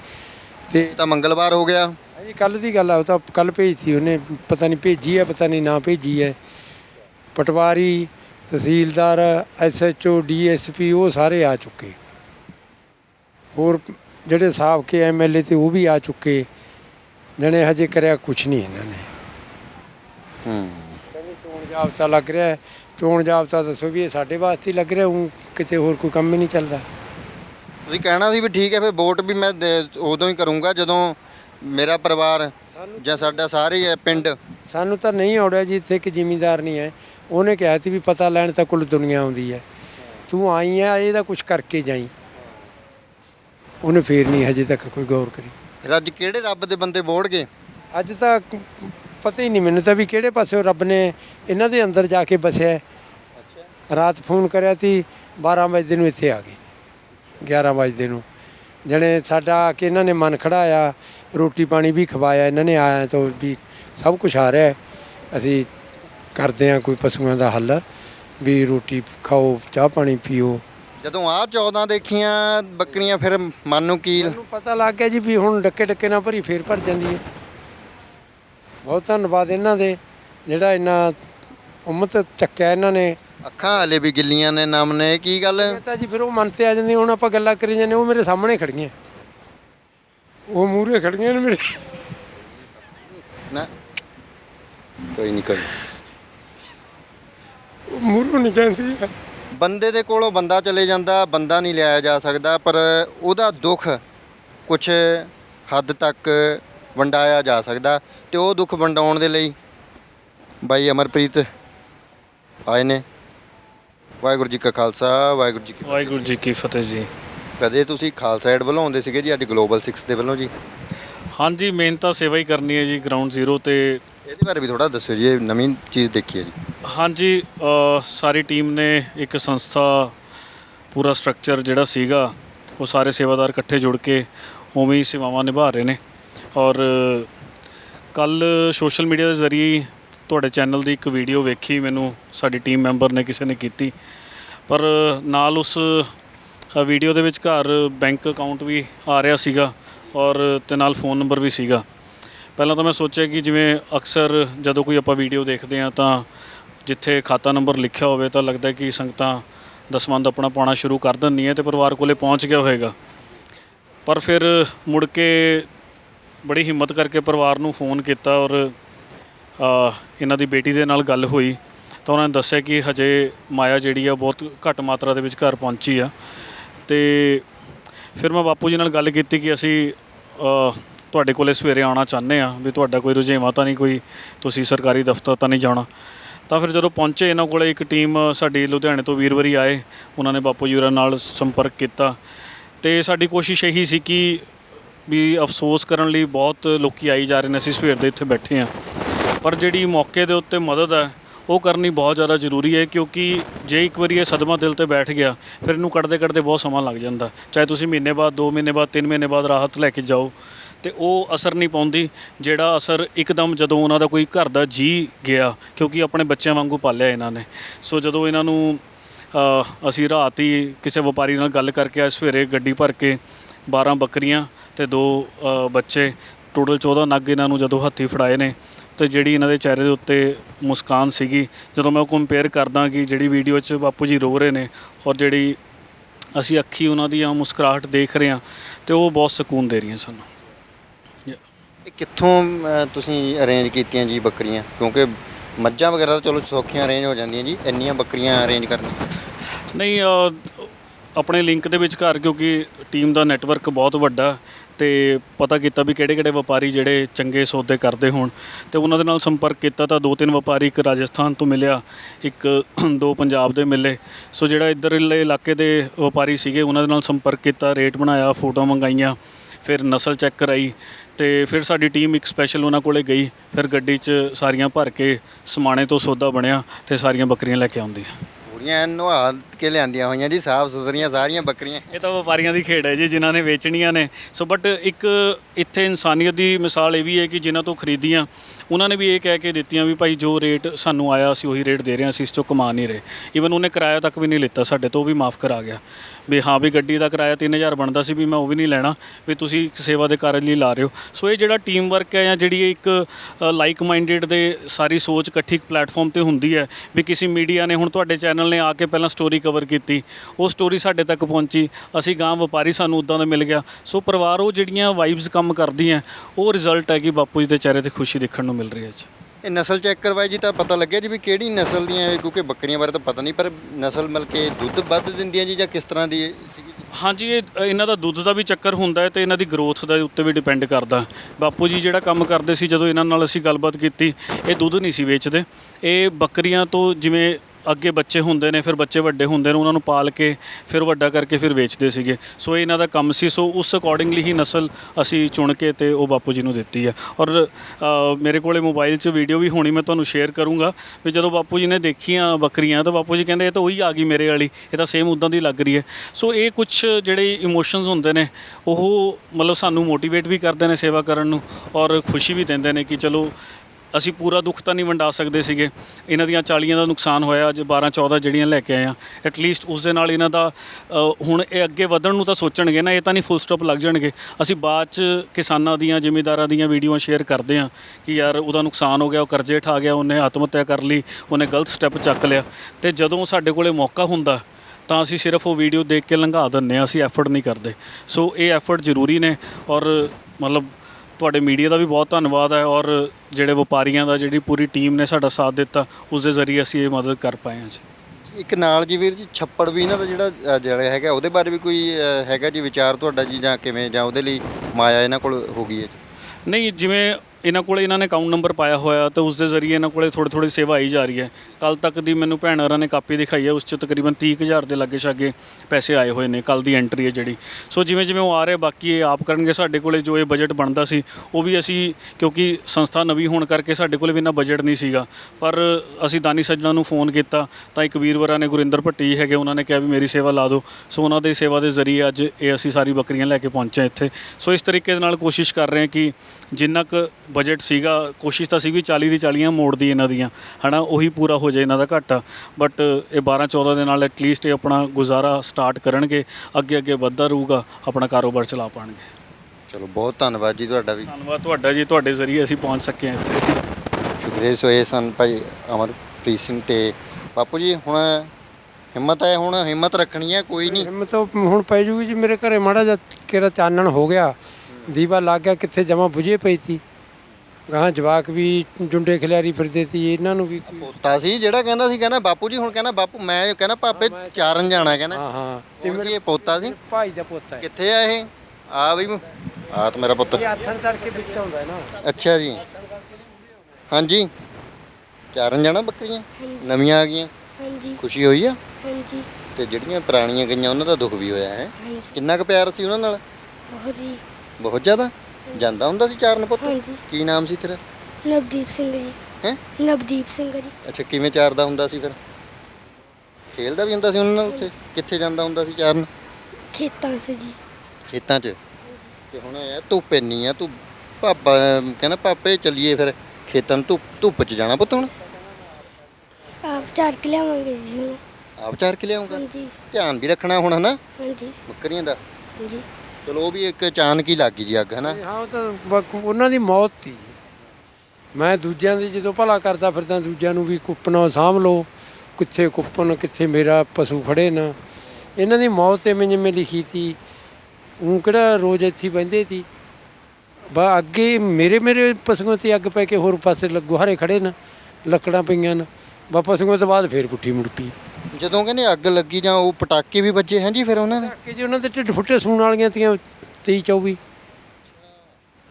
ਤੇ ਤਾਂ ਮੰਗਲਵਾਰ ਹੋ ਗਿਆ। ਹਾਂਜੀ ਕੱਲ ਦੀ ਗੱਲ ਆ ਉਹ ਤਾਂ ਕੱਲ ਭੇਜਤੀ ਉਹਨੇ। ਪਤਾ ਨਹੀਂ ਭੇਜੀ ਹੈ ਪਤਾ ਨਹੀਂ ਨਾ ਭੇਜੀ ਹੈ। ਪਟਵਾਰੀ ਤਹਿਸੀਲਦਾਰ ਐਸਐਚਓ ਡੀਐਸਪੀ ਉਹ ਸਾਰੇ ਆ ਚੁੱਕੇ। ਹੋਰ ਜਿਹੜੇ ਸਾਹਿਬ ਕੇ ਐਮਐਲਏ ਤੇ ਉਹ ਵੀ ਆ ਚੁੱਕੇ ਜਣੇ ਹਜੇ ਕਰਿਆ ਕੁਛ ਨਹੀਂ ਇਹਨਾਂ ਨੇ। ਹੂੰ। ਕਹਿੰਦੇ ਚੋਣ ਜਾਬਤਾ ਲੱਗ ਰਿਹਾ ਹੈ। ਚੋਣ ਜਾਬਤਾ ਦੱਸੋ ਵੀ ਇਹ ਸਾਡੇ ਵਾਸਤੇ ਹੀ ਲੱਗ ਰਿਹਾ ਉਹ ਕਿਤੇ ਹੋਰ ਕੋਈ ਕੰਮ ਹੀ ਨਹੀਂ ਚੱਲਦਾ। ਤੁਸੀਂ ਕਹਿਣਾ ਸੀ ਵੀ ਠੀਕ ਹੈ ਫਿਰ ਵੋਟ ਵੀ ਮੈਂ ਦੇ- ਉਦੋਂ ਹੀ ਕਰੂੰਗਾ ਜਦੋਂ ਮੇਰਾ ਪਰਿਵਾਰ ਜਾਂ ਸਾਡਾ ਸਾਰੇ ਹੀ ਹੈ ਪਿੰਡ। ਸਾਨੂੰ ਤਾਂ ਨਹੀਂ ਆਉੜਿਆ ਜੀ ਇੱਥੇ ਇੱਕ ਜ਼ਿਮੀਂਦਾਰ ਨਹੀਂ ਹੈ। ਉਹਨੇ ਕਿਹਾ ਸੀ ਵੀ ਪਤਾ ਲੈਣ ਤਾਂ ਕੁੱਲ ਦੁਨੀਆ ਆਉਂਦੀ ਹੈ। ਤੂੰ ਆਈ ਹੈ ਇਹਦਾ ਕੁਝ ਕਰਕੇ ਜਾਈ। ਉਹਨੇ ਫੇਰ ਨਹੀਂ ਹਜੇ ਤੱਕ ਕੋਈ ਗੌਰ ਕਰੀ। ਫਿਰ ਅੱਜ ਕਿਹੜੇ ਰੱਬ ਦੇ ਬੰਦੇ ਵੋੜਗੇ ਅੱਜ ਤਾਂ ਪਤਾ ਹੀ ਨਹੀਂ ਮੈਨੂੰ ਤਾਂ ਵੀ ਕਿਹੜੇ ਪਾਸੇ ਰੱਬ ਨੇ ਇਹਨਾਂ ਦੇ ਅੰਦਰ ਜਾ ਕੇ ਬਸਿਆ। ਹੈ। ਰਾਤ ਫੋਨ ਕਰਿਆ ਸੀ 12 ਵਜੇ ਨੂੰ ਇੱਥੇ ਆ ਗਏ। 11 ਵਜੇ ਨੂੰ। ਜਣੇ ਸਾਡਾ ਆ ਕੇ ਇਹਨਾਂ ਨੇ ਮਨ ਖੜਾਇਆ ਰੋਟੀ ਪਾਣੀ ਵੀ ਖਵਾਇਆ ਇਹਨਾਂ ਨੇ ਆਇਆ ਤਾਂ ਵੀ ਸਭ ਕੁਝ ਆ ਰਿਹਾ। ਹੈ। ਅਸੀਂ ਕਰਦੇ ਹਾਂ ਕੋਈ ਪਸ਼ੂਆਂ ਦਾ ਹੱਲ ਵੀ ਰੋਟੀ ਖਾਓ ਚਾਹ ਪਾਣੀ ਪੀਓ। ਜਦੋਂ ਆਹ 14 ਦੇਖੀਆਂ ਬੱਕਰੀਆਂ ਫਿਰ ਮਨ ਨੂੰ ਕੀ ਮੈਨੂੰ ਪਤਾ ਲੱਗ ਗਿਆ ਜੀ ਵੀ ਹੁਣ ਡੱਕੇ ਡੱਕੇ ਨਾਲ ਭਰੀ ਫੇਰ ਭਰ ਜਾਂਦੀ ਹੈ। ਬਹੁਤ ਧੰਨਵਾਦ ਇਹਨਾਂ ਦੇ ਜਿਹੜਾ ਇੰਨਾ ਉਮਤ ਚੱਕਿਆ ਇਹਨਾਂ ਨੇ। ਅੱਖਾਂ ਹਲੇ ਵੀ ਗਿੱਲੀਆਂ ਨੇ ਨਮ ਨੇ ਕੀ ਗੱਲ? ਤਾਂ ਜੀ ਫਿਰ ਉਹ ਮਨ ਤੇ ਆ ਜਾਂਦੀ ਹੁਣ ਆਪਾਂ ਗੱਲਾਂ ਕਰੀ ਜਾਂਦੇ ਉਹ ਮੇਰੇ ਸਾਹਮਣੇ ਖੜੀਆਂ। ਉਹ ਮੂਹਰੇ ਖੜੀਆਂ ਨੇ ਮੇਰੇ। ਨਾ ਕੋਈ ਨਹੀਂ ਕੋਈ ਮੂਹਰੋਂ ਨਹੀਂ ਜਾਂਦੀ ਬੰਦੇ ਦੇ ਕੋਲੋਂ ਬੰਦਾ ਚਲੇ ਜਾਂਦਾ ਬੰਦਾ ਨਹੀਂ ਲਿਆਇਆ ਜਾ ਸਕਦਾ ਪਰ ਉਹਦਾ ਦੁੱਖ ਕੁਝ ਹੱਦ ਤੱਕ ਵੰਡਾਇਆ ਜਾ ਸਕਦਾ ਤੇ ਉਹ ਦੁੱਖ ਵੰਡਾਉਣ ਦੇ ਲਈ ਬਾਈ ਅਮਰਪ੍ਰੀਤ ਆਏ ਨੇ। ਵਾਹਿਗੁਰੂ ਜੀ ਕਾ ਖਾਲਸਾ ਵਾਹਿਗੁਰੂ ਜੀ ਕੀ ਵਾਹਿਗੁਰੂ ਜੀ ਕੀ ਫਤਿਹ ਜੀ। ਕਦੇ ਤੁਸੀਂ ਖਾਲਸਾ ਏਡ ਵੱਲੋਂ ਆਉਂਦੇ ਸੀਗੇ ਜੀ ਅੱਜ ਗਲੋਬਲ 6 ਦੇ ਵੱਲੋਂ ਜੀ? ਹਾਂਜੀ ਮੇਨ ਤਾਂ ਸੇਵਾ ਹੀ ਕਰਨੀ ਹੈ ਜੀ ਗਰਾਊਂਡ ਜ਼ੀਰੋ ਤੇ ਇਹਦੇ ਬਾਰੇ ਵੀ ਥੋੜਾ ਦੱਸਿਓ ਜੀ ਇਹ ਨਵੀਂ ਚੀਜ਼ ਦੇਖੀ ਹੈ ਜੀ। ਹਾਂਜੀ ਅ, ਸਾਰੀ ਟੀਮ ਨੇ ਇੱਕ ਸੰਸਥਾ ਪੂਰਾ ਸਟਰਕਚਰ ਜਿਹੜਾ ਸੀਗਾ ਉਹ ਸਾਰੇ ਸੇਵਾਦਾਰ ਇਕੱਠੇ ਜੁੜ ਕੇ ਉਵੇਂ ਹੀ ਸੇਵਾਵਾਂ ਨਿਭਾ ਰਹੇ ਨੇ। ਔਰ ਕੱਲ ਸੋਸ਼ਲ ਮੀਡੀਆ ਦੇ ਜ਼ਰੀਏ ਹੀ ਤੁਹਾਡੇ ਚੈਨਲ ਦੀ ਇੱਕ ਵੀਡੀਓ ਵੇਖੀ ਮੈਨੂੰ ਸਾਡੀ ਟੀਮ ਮੈਂਬਰ ਨੇ ਕਿਸੇ ਨੇ ਕੀਤੀ। ਪਰ ਨਾਲ ਉਸ ਵੀਡੀਓ ਦੇ ਵਿੱਚ ਘਰ ਬੈਂਕ ਅਕਾਊਂਟ ਵੀ ਆ ਰਿਹਾ ਸੀਗਾ ਔਰ ਤੇ ਨਾਲ ਫੋਨ ਨੰਬਰ ਵੀ ਸੀਗਾ। ਪਹਿਲਾਂ ਤਾਂ ਮੈਂ ਸੋਚਿਆ ਕਿ ਜਿਵੇਂ ਅਕਸਰ ਜਦੋਂ ਕੋਈ ਆਪਾਂ ਵੀਡੀਓ ਦੇਖਦੇ ਹਾਂ ਤਾਂ ਜਿੱਥੇ ਖਾਤਾ ਨੰਬਰ ਲਿਖਿਆ ਹੋਵੇ ਤਾਂ ਲੱਗਦਾ ਕਿ ਸੰਗਤਾਂ ਦਸਵੰਦ ਆਪਣਾ ਪਾਉਣਾ ਸ਼ੁਰੂ ਕਰ ਦਿੰਦੀਆਂ ਤੇ ਪਰਿਵਾਰ ਕੋਲੇ ਪਹੁੰਚ ਗਿਆ ਹੋਵੇਗਾ। ਪਰ ਫਿਰ ਮੁੜ ਕੇ ਬੜੀ ਹਿੰਮਤ ਕਰਕੇ ਪਰਿਵਾਰ ਨੂੰ ਫੋਨ ਕੀਤਾ ਔਰ ਇਹਨਾਂ ਦੀ ਬੇਟੀ ਦੇ ਨਾਲ ਗੱਲ ਹੋਈ ਤਾਂ ਉਹਨਾਂ ਨੇ ਦੱਸਿਆ ਕਿ ਹਜੇ ਮਾਇਆ ਜਿਹੜੀ ਆ ਬਹੁਤ ਘੱਟ ਮਾਤਰਾ ਦੇ ਵਿੱਚ ਘਰ ਪਹੁੰਚੀ ਆ। ਤੇ ਫਿਰ ਮੈਂ ਬਾਪੂ ਜੀ ਨਾਲ ਗੱਲ ਕੀਤੀ ਕਿ ਅਸੀਂ ਤੁਹਾਡੇ ਕੋਲੇ ਸਵੇਰੇ ਆਉਣਾ ਚਾਹੁੰਦੇ ਆ ਵੀ ਤੁਹਾਡਾ ਕੋਈ ਰੁਝੇਵਾਂ ਤਾਂ ਨਹੀਂ, ਕੋਈ ਤੁਸੀਂ ਸਰਕਾਰੀ ਦਫ਼ਤਰ ਤਾਂ ਨਹੀਂ ਜਾਣਾ। ਤਾਂ ਫਿਰ ਜਦੋਂ ਪਹੁੰਚੇ, ਇਹਨਾਂ ਕੋਲੇ ਇੱਕ ਟੀਮ ਸਾਡੀ ਲੁਧਿਆਣੇ ਤੋਂ ਵੀਰਵਰੀ ਆਏ, ਉਹਨਾਂ ਨੇ ਬਾਪੂ ਜੀ ਨਾਲ ਸੰਪਰਕ ਕੀਤਾ। ਤੇ ਸਾਡੀ ਕੋਸ਼ਿਸ਼ ਇਹੀ ਸੀ ਕਿ ਵੀ ਅਫਸੋਸ ਕਰਨ ਲਈ ਬਹੁਤ ਲੋਕੀ ਆਈ ਜਾ ਰਹੇ ਨੇ, ਅਸੀਂ ਸਵੇਰ ਦੇ ਇੱਥੇ ਬੈਠੇ ਆ। ਪਰ ਜਿਹੜੀ ਮੌਕੇ ਦੇ ਉੱਤੇ ਮਦਦ ਹੈ, ਉਹ ਕਰਨੀ ਬਹੁਤ ਜ਼ਿਆਦਾ ਜ਼ਰੂਰੀ ਹੈ, ਕਿਉਂਕਿ ਜੇ ਇੱਕ ਵਾਰੀ ਇਹ ਸਦਮਾ ਦਿਲ ਤੇ ਬੈਠ ਗਿਆ, ਫਿਰ ਇਹਨੂੰ ਕੱਢਦੇ ਕੱਢਦੇ ਬਹੁਤ ਸਮਾਂ ਲੱਗ ਜਾਂਦਾ। ਚਾਹੇ ਤੁਸੀਂ ਮਹੀਨੇ ਬਾਅਦ 2 ਮਹੀਨੇ ਬਾਅਦ 3 ਮਹੀਨੇ ਬਾਅਦ ਰਾਹਤ ਲੈ ਕੇ ਜਾਓ ਤੇ ਉਹ ਅਸਰ ਨਹੀਂ ਪਾਉਂਦੀ, ਜਿਹੜਾ ਅਸਰ ਇੱਕਦਮ ਜਦੋਂ ਉਹਨਾਂ ਦਾ ਕੋਈ ਘਰ ਦਾ ਜੀ ਗਿਆ, ਕਿਉਂਕਿ ਆਪਣੇ ਬੱਚਿਆਂ ਵਾਂਗੂ ਪਾਲਿਆ ਇਹਨਾਂ ਨੇ। ਸੋ ਜਦੋਂ ਇਹਨਾਂ ਨੂੰ ਅਸੀਂ ਰਾਤ ਹੀ ਕਿਸੇ ਵਪਾਰੀ ਨਾਲ ਗੱਲ ਕਰਕੇ ਅੱਜ ਸਵੇਰੇ ਗੱਡੀ ਭਰ ਕੇ 12 ਬੱਕਰੀਆਂ ਤੇ ਦੋ ਬੱਚੇ, ਟੋਟਲ 14 ਨਗ ਇਹਨਾਂ ਨੂੰ ਜਦੋਂ ਹੱਥੀ ਫੜਾਏ ਨੇ, ਤੇ ਜਿਹੜੀ ਇਹਨਾਂ ਦੇ ਚਿਹਰੇ ਦੇ ਉੱਤੇ ਮੁਸਕਾਨ ਸੀਗੀ, ਜਦੋਂ ਮੈਂ ਉਹ ਕੰਪੇਅਰ ਕਰਦਾ ਕਿ ਜਿਹੜੀ ਵੀਡੀਓ 'ਚ ਬਾਪੂ ਜੀ ਰੋ ਰਹੇ ਨੇ ਔਰ ਜਿਹੜੀ ਅਸੀਂ ਅੱਖੀ ਉਹਨਾਂ ਦੀ ਆ ਮੁਸਕਰਾਹਟ ਦੇਖ ਰਹੇ ਹਾਂ, ਤੇ ਉਹ ਬਹੁਤ ਸਕੂਨ ਦੇ ਰਹੀਆਂ ਸਾਨੂੰ। ਇਹ ਕਿੱਥੋਂ ਅਹ, ਤੁਸੀਂ ਅਰੇਂਜ ਕੀਤੀਆਂ ਜੀ ਬੱਕਰੀਆਂ? ਕਿਉਂਕਿ ਮੱਝਾਂ ਵਗੈਰਾ ਤਾਂ ਚਲੋ ਸੌਖੀਆਂ ਅਰੇਂਜ ਹੋ ਜਾਂਦੀਆਂ ਜੀ ਇੰਨੀਆਂ ਬੱਕਰੀਆਂ ਅਰੇਂਜ ਕਰਨੀਆਂ। ਨਹੀਂ ਅ, ਆਪਣੇ ਲਿੰਕ ਦੇ ਵਿੱਚ ਘਰ ਕਿਉਂਕਿ ਟੀਮ ਦਾ ਨੈਟਵਰਕ ਬਹੁਤ ਵੱਡਾ ਤੇ ਪਤਾ ਕੀਤਾ ਵੀ ਕਿਹੜੇ ਕਿਹੜੇ ਵਪਾਰੀ ਜਿਹੜੇ ਚੰਗੇ ਸੌਦੇ ਕਰਦੇ ਹੋਣ। ਤੇ ਉਹਨਾਂ ਦੇ ਨਾਲ ਸੰਪਰਕ ਕੀਤਾ ਤਾਂ ਦੋ ਤਿੰਨ ਵਪਾਰੀ ਇੱਕ ਰਾਜਸਥਾਨ ਤੋਂ ਮਿਲਿਆ ਇੱਕ ਦੋ ਪੰਜਾਬ ਦੇ ਮਿਲੇ। ਸੋ ਜਿਹੜਾ ਇੱਧਰਲੇ ਇਲਾਕੇ ਦੇ ਵਪਾਰੀ ਸੀਗੇ ਉਹਨਾਂ ਦੇ ਨਾਲ ਸੰਪਰਕ ਕੀਤਾ ਰੇਟ ਬਣਾਇਆ ਫੋਟੋ ਮੰਗਾਈਆਂ ਫਿਰ ਨਸਲ ਚੈੱਕ ਕਰਾਈ। ਤੇ ਫਿਰ ਸਾਡੀ ਟੀਮ ਇੱਕ ਸਪੈਸ਼ਲ ਉਹਨਾਂ ਕੋਲੇ ਗਈ, ਫਿਰ ਗੱਡੀ 'ਚ ਸਾਰੀਆਂ ਭਰ ਕੇ ਸਮਾਣੇ ਤੋਂ ਸੌਦਾ ਬਣਿਆ ਤੇ ਸਾਰੀਆਂ ਬੱਕਰੀਆਂ ਲੈ ਕੇ ਆਉਂਦੀਆਂ। ਪੂਰੀਆਂ ਨੁਹਾ ਕੇ ਲਿਆਂਦੀਆਂ ਹੋਈਆਂ ਜੀ, ਸਾਫ਼ ਸੁਥਰੀਆਂ ਸਾਰੀਆਂ ਬੱਕਰੀਆਂ। ਇਹ ਤਾਂ ਵਪਾਰੀਆਂ ਦੀ ਖੇਡ ਹੈ ਜੀ, ਜਿਨ੍ਹਾਂ ਨੇ ਵੇਚਣੀਆਂ ਨੇ। ਸੋ ਬਟ ਇੱਕ ਇੱਥੇ ਇਨਸਾਨੀਅਤ ਦੀ ਮਿਸਾਲ ਇਹ ਵੀ ਹੈ ਕਿ ਜਿਨ੍ਹਾਂ ਤੋਂ ਖਰੀਦੀਆਂ, ਉਹਨਾਂ ਨੇ ਵੀ ਇਹ ਕਹਿ ਕੇ ਦਿੱਤੀਆਂ ਵੀ ਭਾਈ ਜੋ ਰੇਟ ਸਾਨੂੰ ਆਇਆ, ਅਸੀਂ ਉਹੀ ਰੇਟ ਦੇ ਰਹੇ ਹਾਂ, ਅਸੀਂ ਇਸ ਚੋਂ ਕਮਾ ਨਹੀਂ ਰਹੇ। ਈਵਨ ਉਹਨੇ ਕਿਰਾਇਆ ਤੱਕ ਵੀ ਨਹੀਂ ਲਿੱਤਾ ਸਾਡੇ ਤੋਂ, ਉਹ ਵੀ ਮਾਫ ਕਰਾ ਗਿਆ। ਵੀ ਹਾਂ ਵੀ ਗੱਡੀ ਦਾ ਕਿਰਾਇਆ 3000 ਬਣਦਾ ਸੀ ਵੀ ਮੈਂ ਉਹ ਵੀ ਨਹੀਂ ਲੈਣਾ, ਵੀ ਤੁਸੀਂ ਇੱਕ ਸੇਵਾ ਦੇ ਕਾਰਨ ਲਈ ਲਾ ਰਹੇ ਹੋ। ਸੋ ਇਹ ਜਿਹੜਾ ਟੀਮ ਵਰਕ ਹੈ ਜਾਂ ਜਿਹੜੀ ਇਹ ਇੱਕ ਲਾਈਕ ਮਾਈਂਡਡ ਦੇ ਸਾਰੀ ਸੋਚ ਇਕੱਠੀ ਇੱਕ ਪਲੇਟਫਾਰਮ ਤੇ ਹੁੰਦੀ ਹੈ, ਵੀ ਕਿਸੇ ਮੀਡੀਆ ਨੇ ਹੁਣ ਤੁਹਾਡੇ ਚੈਨਲ ਨੇ ਆ ਕੇ ਪਹਿਲਾਂ ਸਟੋਰੀ ਕਵਰ ਕੀਤੀ ਉਹ ਸਟੋਰੀ ਸਾਡੇ ਤੱਕ ਪਹੁੰਚੀ ਅਸੀਂ ਗਾਂ ਵਪਾਰੀ ਸਾਨੂੰ ਉਦਾਂ ਦਾ ਮਿਲ ਗਿਆ। ਸੋ ਪਰਿਵਾਰ ਉਹ ਜਿਹੜੀਆਂ ਵਾਈਬਸ ਕੰਮ ਕਰਦੀਆਂ ਉਹ ਰਿਜ਼ਲਟ ਹੈ ਕਿ ਬਾਪੂ ਜੀ ਦੇ ਚਿਹਰੇ ਤੇ ਖੁਸ਼ੀ ਦੇਖਣ ਨੂੰ ਮਿਲ ਰਹੀ ਹੈ ਜੀ। ਇਹ ਨਸਲ ਚੈੱਕ ਕਰਵਾਈ ਜੀ ਤਾਂ ਪਤਾ ਲੱਗਿਆ ਜੀ ਵੀ ਕਿਹੜੀ ਨਸਲ ਦੀਆਂ ਇਹ ਕਿਉਂਕਿ ਬੱਕਰੀਆਂ ਬਾਰੇ ਤਾਂ ਪਤਾ ਨਹੀਂ ਪਰ ਨਸਲ ਮਿਲ ਕੇ ਦੁੱਧ ਵੱਧ ਦਿੰਦੀਆਂ ਜੀ ਜਾਂ ਕਿਸ ਤਰ੍ਹਾਂ ਦੀ ਸੀਗੀ? ਜੀ? ਹਾਂਜੀ ਇਹ ਇਹਨਾਂ ਦਾ ਦੁੱਧ ਦਾ ਵੀ ਚੱਕਰ ਹੁੰਦਾ ਹੈ ਤੇ ਇਹਨਾਂ ਦੀ ਗਰੋਥ ਦੇ ਉੱਤੇ ਵੀ ਡਿਪੈਂਡ ਕਰਦਾ। ਬਾਪੂ ਜੀ ਜਿਹੜਾ ਕੰਮ ਕਰਦੇ ਸੀ ਜਦੋਂ ਇਹਨਾਂ ਨਾਲ ਅਸੀਂ ਗੱਲਬਾਤ ਕੀਤੀ ਇਹ ਦੁੱਧ ਨਹੀਂ ਸੀ ਵੇਚਦੇ। ਇਹ ਬੱਕਰੀਆਂ ਤੋਂ ਜਿਵੇਂ ਅੱਗੇ ਬੱਚੇ ਹੁੰਦੇ ਨੇ, ਫਿਰ ਬੱਚੇ ਵੱਡੇ ਹੁੰਦੇ ਨੇ, ਉਹਨਾਂ ਨੂੰ ਪਾਲ ਕੇ ਫਿਰ ਵੱਡਾ ਕਰਕੇ ਫਿਰ ਵੇਚਦੇ ਸੀਗੇ। ਸੋ ਇਹ ਇਹਨਾਂ ਦਾ ਕੰਮ ਸੀ, ਸੋ ਉਸ ਅਕੋਰਡਿੰਗਲੀ ਹੀ ਨਸਲ ਅਸੀਂ ਚੁਣ ਕੇ ਤੇ ਉਹ ਬਾਪੂ ਜੀ ਨੂੰ ਦਿੱਤੀ ਹੈ ਔਰ ਮੇਰੇ ਕੋਲੇ ਮੋਬਾਈਲ 'ਚ ਵੀਡੀਓ ਵੀ ਹੋਣੀ, ਮੈਂ ਤੁਹਾਨੂੰ ਸ਼ੇਅਰ ਕਰੂੰਗਾ ਵੀ ਜਦੋਂ ਬਾਪੂ ਜੀ ਨੇ ਦੇਖੀਆਂ ਬੱਕਰੀਆਂ, ਤਾਂ ਬਾਪੂ ਜੀ ਕਹਿੰਦੇ, ਇਹ ਤਾਂ ਉਹੀ ਆ ਗਈ ਮੇਰੇ ਵਾਲੀ, ਇਹ ਤਾਂ ਸੇਮ ਉਦਾਂ ਦੀ ਲੱਗ ਰਹੀ ਹੈ। ਸੋ ਇਹ ਕੁਝ ਜਿਹੜੇ ਇਮੋਸ਼ਨਸ ਹੁੰਦੇ ਨੇ, ਉਹ ਮਤਲਬ ਸਾਨੂੰ ਮੋਟੀਵੇਟ ਵੀ ਕਰਦੇ ਨੇ ਸੇਵਾ ਕਰਨ ਨੂੰ ਔਰ ਖੁਸ਼ੀ ਵੀ ਦਿੰਦੇ ਨੇ ਕਿ ਚਲੋ ਅਸੀਂ ਪੂਰਾ ਦੁੱਖ ਤਾਂ ਨਹੀਂ ਵੰਡਾ ਸਕਦੇ ਸੀਗੇ। ਇਹਨਾਂ ਦੀਆਂ 40 ਦਾ ਨੁਕਸਾਨ ਹੋਇਆ ਅੱਜ 12 14 ਜਿਹੜੀਆਂ ਲੈ ਕੇ ਆਏ ਆ। ਐਟਲੀਸਟ ਉਸ ਦੇ ਨਾਲ ਇਹਨਾਂ ਦਾ ਅ, ਹੁਣ ਇਹ ਅੱਗੇ ਵਧਣ ਨੂੰ ਤਾਂ ਸੋਚਣਗੇ ਨਾ ਇਹ ਤਾਂ ਨਹੀਂ ਫੁੱਲ ਸਟਾਪ ਲੱਗ ਜਾਣਗੇ। ਅਸੀਂ ਬਾਅਦ ਚ ਕਿਸਾਨਾਂ ਦੀਆਂ ਜ਼ਿਮੀਂਦਾਰਾਂ ਦੀਆਂ ਵੀਡੀਓ ਸ਼ੇਅਰ ਕਰਦੇ ਆ ਕਿ ਯਾਰ ਉਹਦਾ ਨੁਕਸਾਨ ਹੋ ਗਿਆ ਉਹ ਕਰਜ਼ੇ ਠਾ ਗਿਆ ਉਹਨੇ ਆਤਮ ਹੱਤਿਆ ਕਰ ਲਈ ਉਹਨੇ ਗਲਤ ਸਟੈਪ ਚੱਕ ਲਿਆ। ਤੇ ਜਦੋਂ ਸਾਡੇ ਕੋਲੇ ਮੌਕਾ ਹੁੰਦਾ ਤਾਂ ਅਸੀਂ ਸਿਰਫ ਉਹ ਵੀਡੀਓ ਦੇਖ ਕੇ ਲੰਘਾ ਦਿੰਦੇ ਹਾਂ ਅਸੀਂ ਐਫਰਟ ਨਹੀਂ ਕਰਦੇ। ਸੋ ਇਹ ਐਫਰਟ ਜ਼ਰੂਰੀ ਨੇ ਔਰ ਮਤਲਬ ਤੁਹਾਡੇ ਮੀਡੀਆ ਦਾ ਵੀ ਬਹੁਤ ਧੰਨਵਾਦ ਹੈ ਔਰ ਜਿਹੜੇ ਵਪਾਰੀਆਂ ਦਾ ਜਿਹੜੀ ਪੂਰੀ ਟੀਮ ਨੇ ਸਾਡਾ ਸਾਥ ਦਿੱਤਾ ਉਸ ਦੇ ਜ਼ਰੀਏ ਅਸੀਂ ਇਹ ਮਦਦ ਕਰ ਪਾਏ ਹਾਂ ਜੀ। ਇੱਕ ਨਾਲ ਜੀ ਵੀਰ ਜੀ ਛੱਪੜ ਵੀ ਇਹਨਾਂ ਦਾ ਜਿਹੜਾ ਜਲਿਆ ਹੈਗਾ ਉਹਦੇ ਬਾਰੇ ਵੀ ਕੋਈ ਹੈਗਾ ਜੀ ਵਿਚਾਰ ਤੁਹਾਡਾ ਜੀ ਜਾਂ ਕਿਵੇਂ ਜਾਂ ਉਹਦੇ ਲਈ ਮਾਇਆ ਇਹਨਾਂ ਕੋਲ ਹੋ ਗਈ ਹੈ ਜੀ? ਨਹੀਂ ਜਿਵੇਂ ਇਹਨਾਂ ਕੋਲੇ ਇਹਨਾਂ ਨੇ ਅਕਾਊਂਟ ਨੰਬਰ ਪਾਇਆ ਹੋਇਆ ਤੇ ਉਸ ਦੇ ਜ਼ਰੀਏ ਇਹਨਾਂ ਕੋਲੇ ਥੋੜੀ ਥੋੜੀ ਸੇਵਾ ਆਈ ਜਾ ਰਹੀ ਹੈ। ਕੱਲ ਤੱਕ ਦੀ ਮੈਨੂੰ ਭੈਣ ਹਰਾਂ ਨੇ ਕਾਪੀ ਦਿਖਾਈ ਹੈ, ਉਸ 'ਚ ਤਕਰੀਬਨ 30000 ਦੇ ਲਾਗੇ ਛਾਗੇ ਪੈਸੇ ਆਏ ਹੋਏ ਨੇ ਕੱਲ ਦੀ ਐਂਟਰੀ ਹੈ ਜਿਹੜੀ। ਸੋ ਜਿਵੇਂ ਜਿਵੇਂ ਉਹ ਆ ਰਹੇ, ਬਾਕੀ ਇਹ ਆਪ ਕਰਨਗੇ, ਸਾਡੇ ਕੋਲੇ ਜੋ ਇਹ ਬਜਟ ਬਣਦਾ ਸੀ, ਉਹ ਵੀ ਅਸੀਂ ਕਿਉਂਕਿ ਸੰਸਥਾ ਨਵੀਂ ਹੋਣ ਕਰਕੇ ਸਾਡੇ ਕੋਲੇ ਵੀ ਇੰਨਾ ਬਜਟ ਨਹੀਂ ਸੀਗਾ। ਪਰ ਅਸੀਂ ਦਾਨੀ ਸੱਜਣਾ ਨੂੰ ਫੋਨ ਕੀਤਾ, ਤਾਂ ਇੱਕ ਵੀਰਵਰਾਂ ਨੇ ਗੁਰਿੰਦਰ ਭੱਟੀ ਹੈਗੇ, ਉਹਨਾਂ ਨੇ ਕਿਹਾ ਵੀ ਮੇਰੀ ਸੇਵਾ ਲਾ ਦਿਓ। ਸੋ ਉਹਨਾਂ ਦੇ ਸੇਵਾ ਦੇ ਜ਼ਰੀਏ ਅੱਜ ਇਹ ਅਸੀਂ ਸਾਰੀ ਬੱਕਰੀਆਂ ਲੈ ਕੇ ਪਹੁੰਚੇ ਇੱਥੇ। ਸੋ ਇਸ ਤਰੀਕੇ ਦੇ ਨਾਲ ਕੋਸ਼ਿਸ਼ ਕਰ ਰਹੇ ਹਾਂ ਕਿ ਜਿੰਨਾ ਕੁ ਬਜਟ ਸੀਗਾ ਕੋਸ਼ਿਸ਼ ਤਾਂ ਸੀ ਵੀ 40 ਦੀ 40 ਮੋੜ ਦੀ ਇਹਨਾਂ ਦੀਆਂ। ਹਨਾ ਉਹੀ ਪੂਰਾ ਹੋ ਜਾਏ ਇਹਨਾਂ ਦਾ ਘਾਟਾ। ਬਟ ਇਹ 12 14 ਦੇ ਨਾਲ ਐਟਲੀਸਟ ਇਹ ਆਪਣਾ ਗੁਜ਼ਾਰਾ ਸਟਾਰਟ ਕਰਨਗੇ ਅੱਗੇ ਅੱਗੇ ਵੱਧਦਾ ਰਹੂਗਾ ਆਪਣਾ ਕਾਰੋਬਾਰ ਚਲਾ ਪਾਣਗੇ। ਚਲੋ ਬਹੁਤ ਧੰਨਵਾਦ ਜੀ ਤੁਹਾਡਾ ਵੀ। ਧੰਨਵਾਦ ਤੁਹਾਡਾ ਜੀ ਤੁਹਾਡੇ ਜ਼ਰੀਏ ਅਸੀਂ ਪਹੁੰਚ ਸਕੇ ਹਾਂ ਇੱਥੇ। ਸ਼ੁਕਰੀਆ ਸੋ ਇਹ ਸਨ ਭਾਈ ਅਮਰਪ੍ਰੀਤ ਸਿੰਘ ਤੇ ਬਾਪੂ ਜੀ ਹੁਣ ਹਿੰਮਤ ਹੈ ਹੁਣ ਹਿੰਮਤ ਰੱਖਣੀ ਹੈ ਕੋਈ ਨਹੀਂ। ਹਿੰਮਤ ਤਾਂ ਹੁਣ ਪੈ ਜੂਗੀ ਜੀ ਮੇਰੇ ਘਰੇ ਮਾੜਾ ਜਿਹਾ ਕਿਹੜਾ ਚਾਨਣ ਹੋ ਗਿਆ। ਦੀਵਾ ਲੱਗ ਗਿਆ ਕਿੱਥੇ ਜਮਾ ਬੁਝੇ ਪਈ ਤੀ ਗਾਂ ਜਵਾਕ ਵੀ ਜੁੰਡੇ ਖਿਲਾਰੀ ਫਿਰਦੇ ਤੀ ਇਹਨਾਂ ਨੂੰ ਵੀ ਕੋਈ- ਪੋਤਾ ਸੀ ਜਿਹੜਾ ਕਹਿੰਦਾ ਸੀ ਕਹਿੰਦਾ ਬਾਪੂ ਜੀ ਹੁਣ ਕਹਿੰਦਾ ਬਾਪੂ ਮੈਂ ਕਹਿੰਦਾ ਪਾਪੇ ਚਾਰਨ ਜਾਣਾ ਕਹਿੰਦਾ। ਹਾਂ ਹਾਂ। ਤੇ ਇਹ ਪੋਤਾ ਸੀ? ਭਾਈ ਦਾ ਪੁੱਤ ਹੈ। ਕਿੱਥੇ ਆ ਇਹ? ਆ ਵੀ ਆ ਤਾਂ ਮੇਰਾ ਪੁੱਤ। ਇਹ ਆਥਣ ਤੜਕੇ ਵਿੱਚ ਆਉਂਦਾ ਹੈ ਨਾ। ਅੱਛਾ ਜੀ। ਹਾਂਜੀ। ਚਾਰਨ ਜਾਣਾ ਬੱਕਰੀਆਂ? ਨਵੀਆਂ ਆ ਗਈਆਂ? ਹਾਂਜੀ। ਖੁਸ਼ੀ ਹੋਈ ਆ? ਹਾਂਜੀ। ਤੇ ਜਿਹੜੀਆਂ ਪੁਰਾਣੀਆਂ ਗਈਆਂ ਉਹਨਾਂ ਦਾ ਦੁੱਖ ਵੀ ਹੋਇਆ ਹੈ। ਹਾਂਜੀ। ਕਿੰਨਾ ਕੁ ਪਿਆਰ ਸੀ ਉਹਨਾਂ ਨਾਲ? ਬਹੁਤ ਜੀ। ਬਹੁਤ ਜ਼ਿਆਦਾ? ਜਾਂਦਾ ਹੁੰਦਾ ਸੀ ਚਾਰਨ ਪੁੱਤ? ਹਾਂਜੀ। ਕੀ ਨਾਮ ਸੀ ਤੇਰਾ? ਨਵਦੀਪ ਸਿੰਘ ਜੀ। ਹੈ? ਨਵਦੀਪ ਸਿੰਘ ਜੀ। ਅੱਛਾ ਕਿਵੇਂ ਚਾਰਦਾ ਹੁੰਦਾ ਸੀ ਫਿਰ? ਖੇਲਦਾ ਵੀ ਹੁੰਦਾ ਸੀ ਉਹਨਾਂ ਨਾਲ ਉੱਥੇ ਕਿੱਥੇ ਜਾਂਦਾ ਹੁੰਦਾ ਸੀ ਚਾਰਨ? ਖੇਤਾਂ 'ਚ ਜੀ। ਖੇਤਾਂ 'ਚ? ਤੇ ਹੁਣ ਇਹ ਧੁੱਪ ਇੰਨੀ ਆ ਤੂੰ ਪਾਪਾ ਕਹਿੰਦਾ ਪਾਪੇ ਚੱਲੀਏ ਫਿਰ ਖੇਤਾਂ ਨੂੰ ਧੁੱਪ ਧੁੱਪ 'ਚ ਜਾਣਾ ਪੁੱਤ ਹੁਣ? ਆਪ ਚਾਰ ਕੇ ਲਿਆਵਾਂਗੇ ਜੀ ਹੁਣ। ਆਪ ਚਾਰ ਕੇ ਲਿਆਉਂਗਾ ਹਾਂਜੀ। ਧਿਆਨ ਵੀ ਰੱਖਣਾ ਹੁਣ ਹਨਾ? ਹਾਂਜੀ। ਬੱਕਰੀਆਂ ਦਾ? ਹਾਂਜੀ। ਚਲੋ, ਉਹ ਵੀ ਇੱਕ ਅਚਾਨਕ ਹੀ ਲੱਗ ਗਈ ਜੀ ਅੱਗ, ਹਨਾ? ਹਾਂ, ਉਹ ਤਾਂ ਬਕ- ਉਹਨਾਂ ਦੀ ਮੌਤ ਸੀ। ਮੈਂ ਦੂਜਿਆਂ ਦੀ ਜਦੋਂ ਭਲਾ ਕਰਦਾ ਫਿਰਦਾ, ਦੂਜਿਆਂ ਨੂੰ ਵੀ ਕੁੱਪਣਾ ਸਾਂਭ ਲਓ। ਕਿੱਥੇ ਕੁੱਪਣ, ਕਿੱਥੇ ਮੇਰਾ ਪਸ਼ੂ ਖੜੇ ਨਾ। ਇਹਨਾਂ ਦੀ ਮੌਤ ਐਵੇਂ ਜਿਵੇਂ ਲਿਖੀ ਤੀ ਉਹ ਕਿਹੜਾ ਰੋਜ਼ ਇੱਥੇ ਹੀ ਬਹਿੰਦੇ ਸੀ। ਬਾ, ਅੱਗੇ ਮੇਰੇ ਮੇਰੇ ਪਸ਼ੂਆਂ ਤੇ ਅੱਗ ਪੈ ਕੇ ਹੋਰ ਪਾਸੇ ਲੱਗੋ, ਹਰੇ ਖੜੇ ਨਾ, ਲੱਕੜਾਂ ਪਈਆਂ ਨਾ। ਬਾ, ਪਸ਼ੂਆਂ ਤੋਂ ਬਾਅਦ ਫੇਰ ਪੁੱਠੀ ਮੁੜ ਪਈ ਜਦੋਂ ਕਹਿੰਦੇ ਅੱਗ ਲੱਗੀ ਜਾਂ ਉਹ ਪਟਾਕੇ ਵੀ ਵੱਜੇ ਹਾਂ ਜੀ ਫਿਰ ਉਹਨਾਂ ਦੇ? ਪਟਾਕੇ ਜੀ ਉਹਨਾਂ ਦੇ ਢਿੱਡ ਫੁੱਟੇ ਸੂਣ ਵਾਲੀਆਂ ਤੀਆਂ 23 24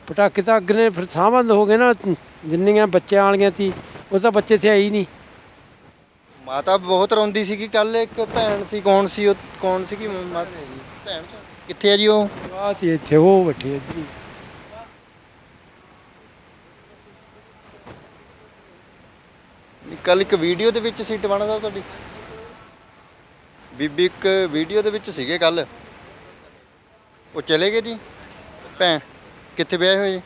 ਪਟਾਕੇ ਤਾਂ ਅੱਗ ਨੇ ਫਿਰ ਸਾਹ ਬੰਦ ਹੋ ਗਏ ਨਾ ਜਿੰਨੀਆਂ ਬੱਚਿਆਂ ਵਾਲੀਆਂ ਸੀ ਉਹ ਤਾਂ ਬੱਚੇ ਤੇ ਆਈ ਨਹੀਂ। ਮਾਤਾ ਬਹੁਤ ਰੋਂਦੀ ਸੀ ਕਿ ਕੱਲ ਇੱਕ ਭੈਣ ਸੀ ਕੌਣ ਸੀ ਉਹ ਕੌਣ ਸੀ ਕਿ ਭੈਣ ਕਿੱਥੇ ਆ ਜੀ ਉਹ? ਆਹ ਤੇ ਇੱਥੇ ਉਹ ਬੱਠੀ। ਕੱਲ ਇੱਕ ਵੀਡੀਓ ਦੇ ਵਿੱਚ ਸੀ ਟਵਾਣਾ ਸਾਹਿਬ ਤੁਹਾਡੀ? ਬੀਬੀ ਇੱਕ ਵੀਡੀਓ ਦੇ ਵਿੱਚ ਸੀਗੇ ਕੱਲ। ਉਹ ਚਲੇ ਗਏ ਜੀ? ਭੈਣ ਕਿੱਥੇ ਵਿਆਹੇ ਹੋਏ ਜੀ?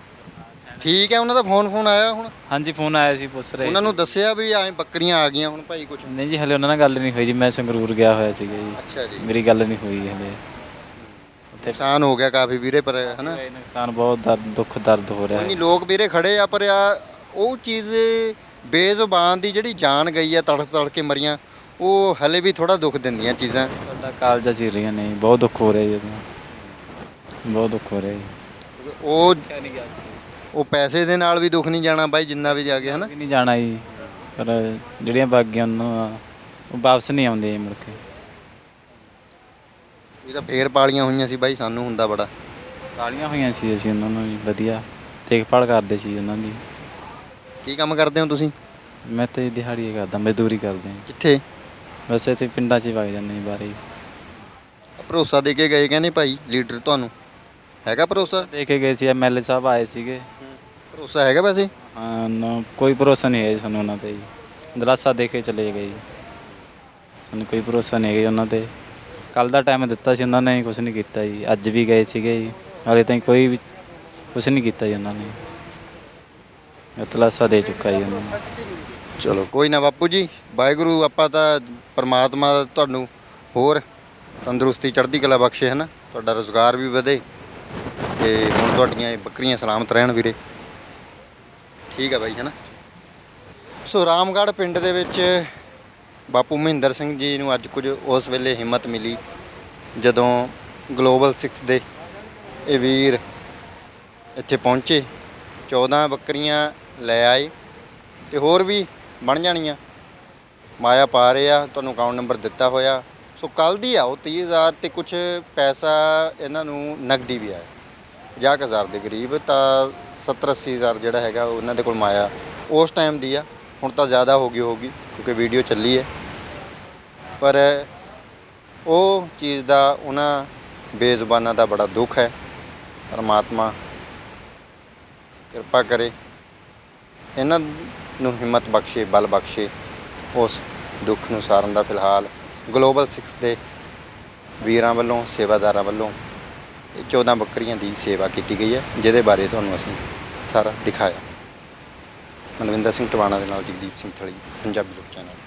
ਠੀਕ ਹੈ ਉਹਨਾਂ ਦਾ ਫੋਨ ਫੋਨ ਆਇਆ ਹੁਣ? ਹਾਂਜੀ ਫੋਨ ਆਇਆ ਸੀ ਪੁੱਛ ਰਹੇ ਉਹਨਾਂ ਨੂੰ ਦੱਸਿਆ ਵੀ ਐਂ ਬੱਕਰੀਆਂ ਆ ਗਈਆਂ ਹੁਣ ਭਾਈ ਕੁਛ? ਨਹੀਂ ਜੀ ਹਲੇ ਉਹਨਾਂ ਨਾਲ ਗੱਲ ਨਹੀਂ ਹੋਈ ਜੀ ਮੈਂ ਸੰਗਰੂਰ ਗਿਆ ਹੋਇਆ ਸੀਗਾ ਜੀ। ਅੱਛਾ ਜੀ। ਮੇਰੀ ਗੱਲ ਨਹੀਂ ਹੋਈ ਹਲੇ। ਉੱਥੇ ਨੁਕਸਾਨ ਹੋ ਗਿਆ ਕਾਫੀ ਵੀਰੇ ਪਰ ਹਨਾ? ਇਹ ਨੁਕਸਾਨ ਬਹੁਤ ਦਰਦ ਦੁੱਖ ਦਰਦ ਹੋ ਰਿਹਾ ਨਹੀਂ ਹੈ ਲੋਕ ਵੀਰੇ ਖੜੇ ਆ ਪਰ ਆ ਉਹ ਚੀਜ਼ ਬੇਜ਼ੁਬਾਨ ਦੀ ਜਿਹੜੀ ਜਾਨ ਗਈ ਆ ਤੜਫ ਤੜ ਕੇ ਮਰੀਆਂ ਉਹ ਹਲੇ ਵੀ ਥੋੜਾ ਦੁੱਖ ਦਿੰਦੀਆਂ ਚੀਜ਼ਾਂ। ਸਾਡਾ ਕਾਲਜਾ ਚਿਰ ਰਹੀਆਂ ਨੇ ਜੀ, ਬਹੁਤ ਦੁੱਖ ਹੋ ਰਿਹਾ ਜੀ ਇਹਦਾ ਬਹੁਤ ਦੁੱਖ ਹੋ ਰਿਹਾ ਜੀ। ਉਹ ਉਹ ਪੈਸੇ ਦੇ ਨਾਲ ਵੀ ਦੁੱਖ ਨਹੀਂ ਜਾਣਾ ਬਾਈ ਜਿੰਨਾ ਵੀ ਜਾ ਕੇ ਹਨਾ। ਨਹੀਂ ਜਾਣਾ ਜੀ। ਪਰ ਜਿਹੜੀਆਂ ਬਾਗੀਆਂ ਉਹਨਾਂ ਉਹ ਵਾਪਸ ਨਹੀਂ ਆਉਂਦੇ ਜੀ ਮੁੜ ਕੇ। ਇਹ ਤਾਂ ਫੇਰ ਪਾਲੀਆਂ ਹੋਈਆਂ ਸੀ ਬਾਈ ਸਾਨੂੰ ਹੁੰਦਾ ਬੜਾ। ਕਾਲੀਆਂ ਹੋਈਆਂ ਸੀ ਅਸੀਂ ਉਹਨਾਂ ਨੂੰ ਜੀ ਵਧੀਆ। ਦੇਖਭਾਲ ਕਰਦੇ ਸੀ ਉਹਨਾਂ ਦੀ। ਕੀ ਕੰਮ ਕਰਦੇ ਹੋ ਤੁਸੀਂ? ਮੈਂ ਤੇ ਦਿਹਾੜੀ ਕਰਦਾ ਮਜ਼ਦੂਰੀ ਕਰਦੇ ਹਾਂ। ਕਿੱਥੇ? ਵੈਸੇ ਇੱਥੇ ਪਿੰਡਾਂ 'ਚ ਹੀ ਵਗ ਜਾਂਦੇ ਜੀ ਬਾਰੇ ਭਰੋਸਾ ਦੇ ਕੇ ਗਏ ਕਹਿੰਦੇ ਭਾਈ ਲੀਡਰ ਤੁਹਾਨੂੰ? ਹੈਗਾ ਭਰੋਸਾ? ਦੇ ਕੇ ਗਏ ਸੀ ਐਮਐਲਏ ਸਾਹਿਬ ਆਏ ਸੀਗੇ। ਭਰੋਸਾ ਹੈਗਾ ਵੈਸੇ? ਹਾਂ ਨਾ ਕੋਈ ਭਰੋਸਾ ਨਹੀਂ ਹੈ ਜੀ ਸਾਨੂੰ ਉਹਨਾਂ ਤੇ ਜੀ। ਦਲਾਸਾ ਦੇ ਕੇ ਚਲੇ ਗਏ ਜੀ। ਸਾਨੂੰ ਕੋਈ ਭਰੋਸਾ ਨਹੀਂ ਹੈ ਜੀ ਉਹਨਾਂ ਤੇ। ਕੱਲ ਦਾ ਟਾਈਮ ਦਿੱਤਾ ਸੀ ਉਹਨਾਂ ਨੇ ਕੁਝ ਨਹੀਂ ਕੀਤਾ ਜੀ। ਅੱਜ ਵੀ ਗਏ ਸੀਗੇ ਜੀ। ਹਾਲੇ ਤਾਈਂ ਕੋਈ ਵੀ ਕੁਝ ਨਹੀਂ ਕੀਤਾ ਜੀ ਉਹਨਾਂ ਨੇ। ਦਲਾਸਾ ਦੇ ਚੁੱਕਾ ਜੀ ਉਹਨਾਂ ਨੂੰ। ਚਲੋ ਕੋਈ ਨਾ ਬਾਪੂ ਜੀ। ਵਾਹਿਗੁਰੂ ਆਪਾਂ ਤਾਂ ਪਰਮਾਤਮਾ ਤੁਹਾਨੂੰ ਹੋਰ ਤੰਦਰੁਸਤੀ ਚੜ੍ਹਦੀ ਕਲਾ ਬਖਸ਼ੇ ਹਨਾ। ਤੁਹਾਡਾ ਰੋਜ਼ਗਾਰ ਵੀ ਵਧੇ ਤੇ ਹੁਣ ਤੁਹਾਡੀਆਂ ਇਹ ਬੱਕਰੀਆਂ ਸਲਾਮਤ ਰਹਿਣ ਵੀਰੇ। ਠੀਕ ਆ ਬਾਈ, ਹਨਾ। ਸੋ ਰਾਮਗੜ੍ਹ ਪਿੰਡ ਦੇ ਵਿੱਚ ਬਾਪੂ ਮਹਿੰਦਰ ਸਿੰਘ ਜੀ ਨੂੰ ਅੱਜ ਕੁਝ ਉਸ ਵੇਲੇ ਹਿੰਮਤ ਮਿਲੀ, ਜਦੋਂ ਗਲੋਬਲ 6 ਦੇ ਇਹ ਵੀਰ ਇੱਥੇ ਪਹੁੰਚੇ 14 ਬੱਕਰੀਆਂ ਲੈ ਆਏ ਤੇ ਹੋਰ ਵੀ ਬਣ ਜਾਣੀਆਂ। ਮਾਇਆ ਪਾ ਰਹੇ ਆ, ਤੁਹਾਨੂੰ ਅਕਾਊਂਟ ਨੰਬਰ ਦਿੱਤਾ ਹੋਇਆ। ਸੋ ਕੱਲ ਦੀ ਆ ਆਓ 30000 ਤੇ ਕੁਝ ਪੈਸਾ ਇਹਨਾਂ ਨੂੰ ਨਗਦੀ ਵੀ ਆਇਆ। 50000 ਦੇ ਕਰੀਬ, ਤਾਂ 70 80 ਹਜ਼ਾਰ ਜਿਹੜਾ ਹੈਗਾ, ਉਹ ਉਹਨਾਂ ਦੇ ਕੋਲ ਮਾਇਆ ਉਸ ਟਾਈਮ ਦੀ ਆ। ਹੁਣ ਤਾਂ ਜ਼ਿਆਦਾ ਹੋ ਗਈ ਹੋਗੀ ਕਿਉਂਕਿ ਵੀਡੀਓ ਚੱਲੀ ਹੈ। ਪਰ ਉਹ ਚੀਜ਼ ਦਾ ਉਹਨਾਂ ਬੇਜ਼ੁਬਾਨਾਂ ਦਾ ਬੜਾ ਦੁੱਖ ਹੈ। ਪਰਮਾਤਮਾ ਕਿਰਪਾ ਕਰੇ। ਇਹਨਾਂ ਨੂੰ ਹਿੰਮਤ ਬਖਸ਼ੇ, ਬਲ ਬਖਸ਼ੇ। ਉਸ ਦੁੱਖ ਨੂੰ ਸਾਰਨ ਦਾ ਫਿਲਹਾਲ ਗਲੋਬਲ 6 ਦੇ ਵੀਰਾਂ ਵੱਲੋਂ, ਸੇਵਾਦਾਰਾਂ ਵੱਲੋਂ ਇਹ 14 ਬੱਕਰੀਆਂ ਦੀ ਸੇਵਾ ਕੀਤੀ ਗਈ ਹੈ, ਜਿਹਦੇ ਬਾਰੇ ਤੁਹਾਨੂੰ ਅਸੀਂ ਸਾਰਾ ਦਿਖਾਇਆ। ਮਨਵਿੰਦਰ ਸਿੰਘ ਟਵਾਣਾ ਦੇ ਨਾਲ ਜਗਦੀਪ ਸਿੰਘ ਥਲੀ, ਪੰਜਾਬੀ ਲੋਕ ਚੈਨਲ।